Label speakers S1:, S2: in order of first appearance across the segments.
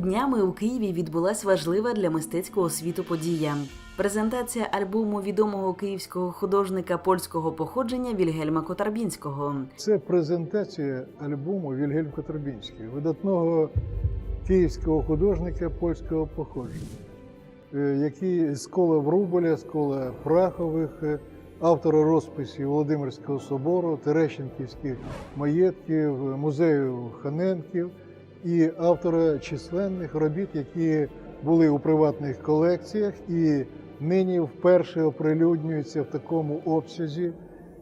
S1: Днями у Києві відбулась важлива для мистецького світу подія. Презентація альбому відомого київського художника польського походження Вільгельма Котарбінського.
S2: Це презентація альбому Вільгельм Котробінський, видатного київського художника польського походження, е, який з кола Врубеля, з кола Прахових, е, автора розписів Володимирського собору, Терещенківських маєтків, музею Ханенків і автора численних робіт, які були у приватних колекціях і нині вперше оприлюднюються в такому обсязі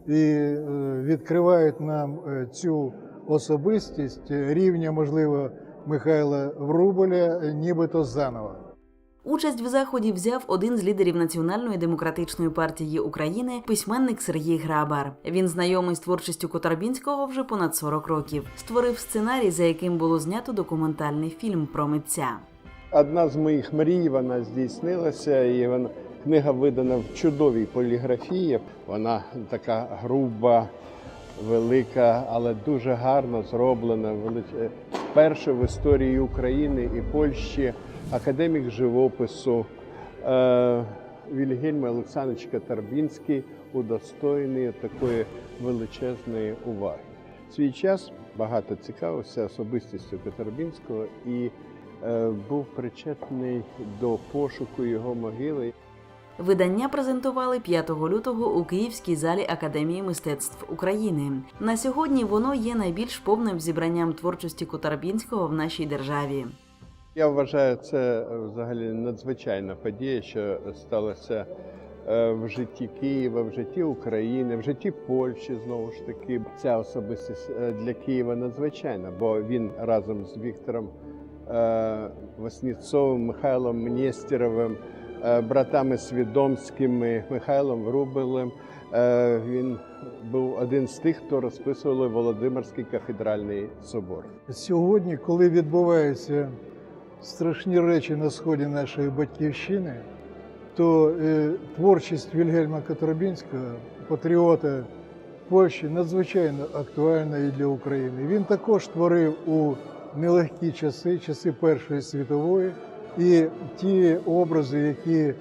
S2: і е, відкривають нам е, цю особистість рівня, можливо, Михайла Врубеля, нібито заново.
S1: Участь в заході взяв один з лідерів Національної демократичної партії України, письменник Сергій Грабар. Він знайомий з творчістю Котарбінського вже понад 40 років. Створив сценарій, за яким було знято документальний фільм про митця.
S3: Одна з моїх мрій вона здійснилася, і вона книга видана в чудовій поліграфії. Вона така груба, велика, але дуже гарно зроблена. Велич- Перша в історії України і Польщі академік живопису е, Вільгельм Олександрович Катарбінський удостоєний такої величезної уваги. В свій час багато цікавився особистістю Катарбінського і е, був причетний до пошуку його могили.
S1: Видання презентували 5 лютого у Київській залі Академії мистецтв України. На сьогодні воно є найбільш повним зібранням творчості Котарбінського в нашій державі.
S3: Я вважаю, це е, взагалі надзвичайна подія, що сталося е, в житті Києва, в житті України, в житті Польщі. Знову ж таки, ця особистість е, для Києва надзвичайна, бо він разом з Віктором Васнєцовим, Михайлом Мнєстєровим, е, братами Свідомськими, Михайлом Врубелем. е, Він був один з тих, хто розписували Володимирський кафедральний собор.
S2: Сьогодні, коли відбуваються страшні речі на сході нашої батьківщини, то е, творчість Вільгельма Катробінського, патріота Польщі, надзвичайно актуальна і для України. Він також творив у нелегкі часи, часи Першої світової, і ті образи, які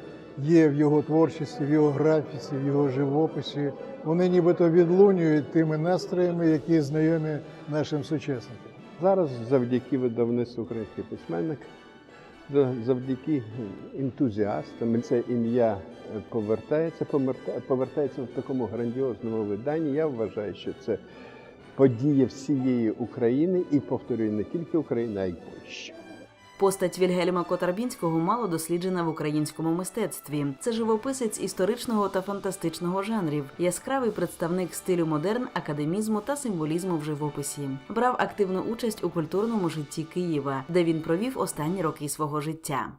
S2: є в його творчості, в його графіці, в його живописі, вони нібито відлунюють тими настроями, які знайомі нашим сучасникам.
S3: Зараз завдяки видавництву український письменник, за- завдяки ентузіастам, це ім'я е, повертається, повертається в такому грандіозному виданні. Я вважаю, що це подія всієї України і повторюю не тільки України, а й Польщі.
S1: Постать Вільгельма Котарбінського мало досліджена в українському мистецтві. Це живописець історичного та фантастичного жанрів, яскравий представник стилю модерн, академізму та символізму в живописі. Брав активну участь у культурному житті Києва, де він провів останні роки свого життя.